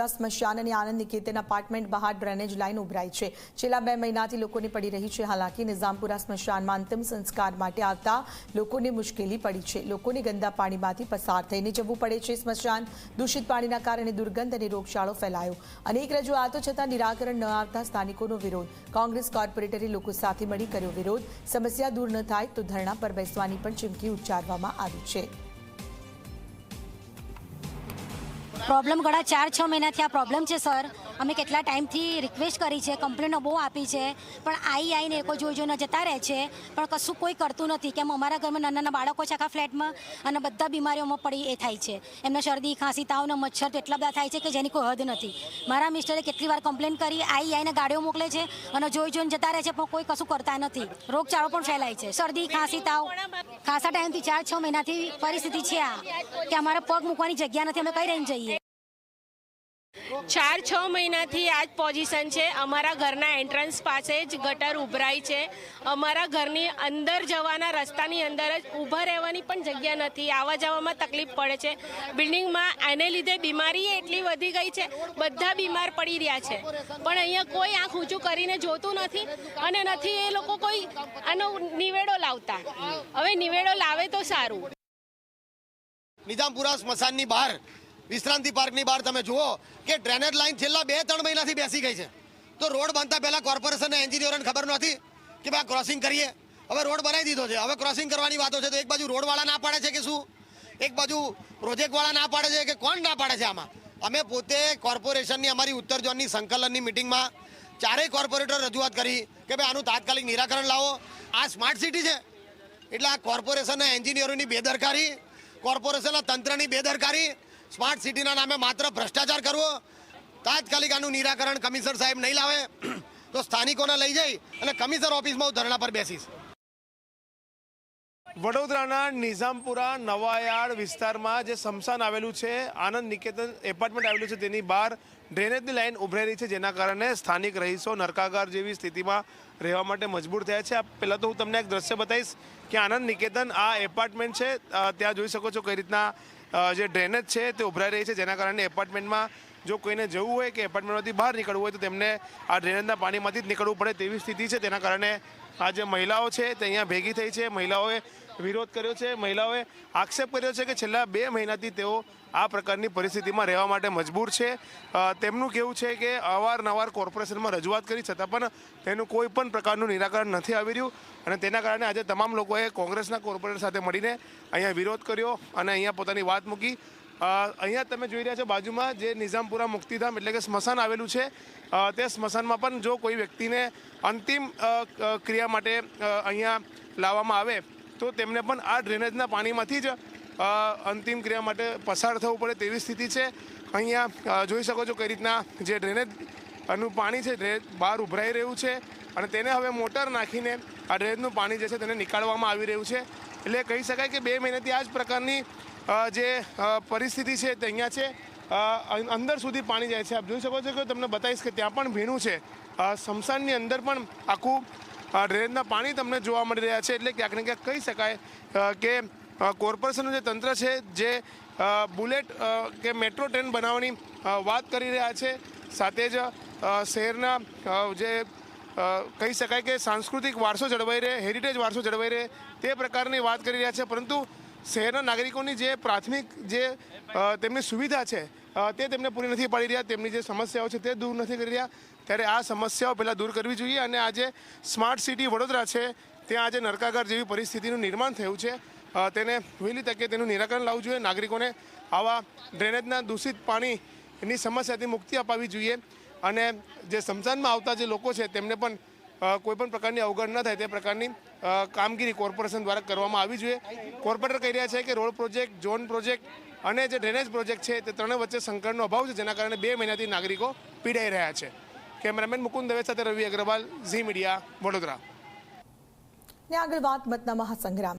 નિઝામપુરા સ્મશાન અને આનંદ નિકેતન અપાર્ટમેન્ટ બહાર ડ્રેનેજ લાઇન ઉભરાઈ છે. છેલ્લા બે મહિનાથી લોકોને પડી રહી છે. હાલાકી નિઝામપુરા સ્મશાનમાં અંતિમ સંસ્કાર માટે આવતા લોકોને મુશ્કેલી પડી છે. લોકોને ગંદા પાણીમાંથી પસાર થઈને જવું પડે છે સ્મશાન. દૂષિત પાણીના કારણે દુર્ગંધ અને રોગચાળો ફેલાયો. અનેક રજૂઆતો છતાં નિરાકરણ ન આવતા સ્થાનિકોનો વિરોધ. કોંગ્રેસ કોર્પોરેટરે લોકો સાથે મળી કર્યો વિરોધ. સમસ્યા દૂર ન થાય તો ધરણા પર બેસવાની પણ ચીમકી ઉચ્ચારવામાં આવી છે. પ્રોબ્લેમ ઘણા ચાર છ મહિનાથી આ પ્રોબ્લેમ છે સર. અમે કેટલા ટાઈમથી રિક્વેસ્ટ કરી છે કમ્પ્લેનો બહુ આપી છે, પણ આઈ આવીને લોકો જોઈ જોઈને જતા રહે છે, પણ કશું કોઈ કરતું નથી, કેમ અમારા ઘરમાં નાના નાના બાળકો છે આખા ફ્લેટમાં, અને બધા બીમારીઓમાં પડી એ થાય છે. એમને શરદી, ખાંસી, તાવ ને મચ્છર તો એટલા બધા થાય છે કે જેની કોઈ હદ નથી. મારા મિસ્ટરે કેટલી વાર કમ્પ્લેન કરી, આઈ આવીને ગાડીઓ મોકલે છે, અને જોઈ જોઈને જતા રહે છે, પણ કોઈ કશું કરતા નથી. રોગચાળો પણ ફેલાય છે. શરદી, ખાંસી, તાવ, ખાસા ટાઈમથી ચાર છ મહિનાથી પરિસ્થિતિ છે આ, કે અમારે પગ મૂકવાની જગ્યા નથી, અમે કઈ રહીને જઈએ? ચાર છ મહિનાથી આ જ પોઝિશન છે. અમારા ઘરના એન્ટ્રન્સ પાસે જ ગટર ઉભરાય છે. અમારા ઘરની અંદર જવાના રસ્તાની અંદર જ ઊભા રહેવાની પણ જગ્યા નથી. આવવા જવામાં તકલીફ પડે છે. બિલ્ડિંગમાં એને લીધે બીમારી એટલી વધી ગઈ છે. બધા બીમાર પડી રહ્યા છે. પણ અહીંયા કોઈ આંખ ઊંચું કરીને જોતું નથી અને નથી એ લોકો કોઈ આનો નિવેડો લાવતા. હવે નિવેડો લાવે તો સારું. નિઝામપુરા સ્મશાનની બહાર વિશ્રાંતિ પાર્કની બહાર તમે જુઓ કે ડ્રેનેજ લાઈન છેલ્લા બે, ત્રણ મહિનાથી બેસી ગઈ છે. તો રોડ બનતા પહેલાં કોર્પોરેશનના એન્જિનિયરોને ખબર નહોતી કે ભાઈ ક્રોસિંગ કરીએ. હવે રોડ બનાવી દીધો છે. હવે ક્રોસિંગ કરવાની વાતો છે તો એક બાજુ રોડવાળા ના પાડે છે કે શું? એક બાજુ પ્રોજેક્ટવાળા ના પાડે છે કે કોણ ના પાડે છે આમાં? અમે પોતે કોર્પોરેશનની અમારી ઉત્તર ઝોનની સંકલનની મિટિંગમાં ચારેય કોર્પોરેટર રજૂઆત કરી કે ભાઈ આનું તાત્કાલિક નિરાકરણ લાવો. આ સ્માર્ટ સિટી છે. એટલે આ કોર્પોરેશનના એન્જિનિયરોની બેદરકારી, કોર્પોરેશનના તંત્રની બેદરકારી સ્માર્ટ સિટીના નામે માત્ર ભ્રષ્ટાચાર કરવો તાત્કાલિક આનું નિરાકરણ કમિશનર સાહેબ નહીં લાવે, તો સ્થાનિકોને લઈ જઈ અને કમિશનર ઓફિસમાં હું ધરણા પર બેસીશ. વડોદરાના નિઝામપુરા નવાયાળ વિસ્તારમાં જે સમસાન આવેલું છે, આનંદ નિકેતન એપાર્ટમેન્ટ આવેલું છે, તેની બહાર ડ્રેનેજની લાઈન ઉભરાઈ રહી છે, જેના કારણે સ્થાનિક રહીશો નરકાગાર જેવી સ્થિતિમાં રહેવા માટે મજબૂર થયા છે. પહેલાં તો હું તમને એક દ્રશ્ય બતાવીશ કે આનંદ નિકેતન આ એપાર્ટમેન્ટ છે ત્યાં જોઈ શકો છો કઈ રીતના જે ડ્રેનેજ છે તે ઉભરાઈ રહી છે જેના કારણે એપાર્ટમેન્ટમાં જો કોઈને જવું હોય કે એપાર્ટમેન્ટમાંથી બહાર નીકળવું હોય તો તેમને આ ડ્રેનેજના પાણીમાંથી જ નીકળવું પડે તેવી સ્થિતિ છે. તેના કારણે આ જે મહિલાઓ છે તે અહીંયા ભેગી થઈ છે. મહિલાઓએ વિરોધ કર્યો છે. મહિલાઓએ આક્ષેપ કર્યો છે કે છેલ્લા બે મહિનાથી તેઓ આ પ્રકારની પરિસ્થિતિમાં રહેવા માટે મજબૂર છે. તેમનું કહેવું છે કે અવારનવાર કોર્પોરેશનમાં રજૂઆત કરી છતાં પણ તેનું કોઈ પણ પ્રકારનું નિરાકરણ નથી આવી રહ્યું અને તેના કારણે આજે તમામ લોકોએ કોંગ્રેસના કોર્પોરેટર સાથે મળીને અહીંયા વિરોધ કર્યો અને અહીંયા પોતાની વાત મૂકી. અહીંયા તમે જોઈ રહ્યા છો બાજુમાં જે નિઝામપુરા મુક્તિધામ એટલે કે સ્મશાન આવેલું છે તે સ્મશાનમાં પણ જો કોઈ વ્યક્તિને અંતિમ ક્રિયા માટે અહીંયા લાવવામાં આવે, તો તેમને પણ આ ડ્રેનેજના પાણીમાંથી જ અંતિમ ક્રિયા માટે પસાર થવું પડે તેવી સ્થિતિ છે. અહીંયા જોઈ શકો છો કઈ રીતના જે ડ્રેનેજનું પાણી છે ડ્રેનેજ બહાર ઉભરાઈ રહ્યું છે અને તેને હવે મોટર નાખીને આ ડ્રેનેજનું પાણી જે છે તેને નીકાળવામાં આવી રહ્યું છે. એટલે કહી શકાય કે બે મહિનાથી આ જ પ્રકારની જે પરિસ્થિતિ છે તે અહીંયા છે. અંદર સુધી પાણી જાય છે. આપ જોઈ શકો છો કે તમને બતાવીશ કે ત્યાં પણ ભીનું છે. સમસાનની અંદર પણ આખું ડ્રેનેજના પાણી તમને જોવા મળી રહ્યા છે. એટલે ક્યાંક ને ક્યાંક કહી શકાય કે કોર્પોરેશનનું જે તંત્ર છે, જે બુલેટ કે મેટ્રો ટ્રેન બનાવવાની વાત કરી રહ્યા છે. સાથે જ શહેરના જે કહી શકાય કે સાંસ્કૃતિક વારસો જળવાઈ રહે, હેરિટેજ વારસો જળવાઈ રહે તે પ્રકારની વાત કરી રહ્યા છે. પરંતુ શહેરના નાગરિકોની જે પ્રાથમિક જે તેમની સુવિધા છે તે તેમને પૂરી નથી પાડી રહ્યા, તેમની જે સમસ્યાઓ છે તે દૂર નથી કરી રહ્યા. ત્યારે આ સમસ્યાઓ પહેલાં દૂર કરવી જોઈએ અને આજે સ્માર્ટ સિટી વડોદરા છે, ત્યાં આજે નરકાગાર જેવી પરિસ્થિતિનું નિર્માણ થયું છે. તેને વહેલી તકે તેનું નિરાકરણ લાવવું જોઈએ, નાગરિકોને આવા ડ્રેનેજના દૂષિત પાણીની સમસ્યાથી મુક્તિ અપાવી જોઈએ. અને જે સ્મશાનમાં આવતા જે લોકો છે તેમને પણ અ, કોઈ પણ પ્રકારની અવગણ ન થાય તે પ્રકારની કામગીરી કોર્પોરેશન દ્વારા કરવામાં આવી જોઈએ. કોર્પોરેટર કહી રહ્યા છે કે રોડ પ્રોજેક્ટ ઝોન પ્રોજેક્ટ અને જે ડ્રેનેજ પ્રોજેક્ટ છે તે ત્રણે વચ્ચે સંકળનો અભાવ છે જેના કારણે બે મહિનાથી નાગરિકો પીડાઈ રહ્યા છે. કેમેરામેન મુકુંદ દવે સાથે રવિ અગ્રવાલ ઝી મીડિયા વડોદરા. આગળ વાત મતના મહાસંગ્રામ.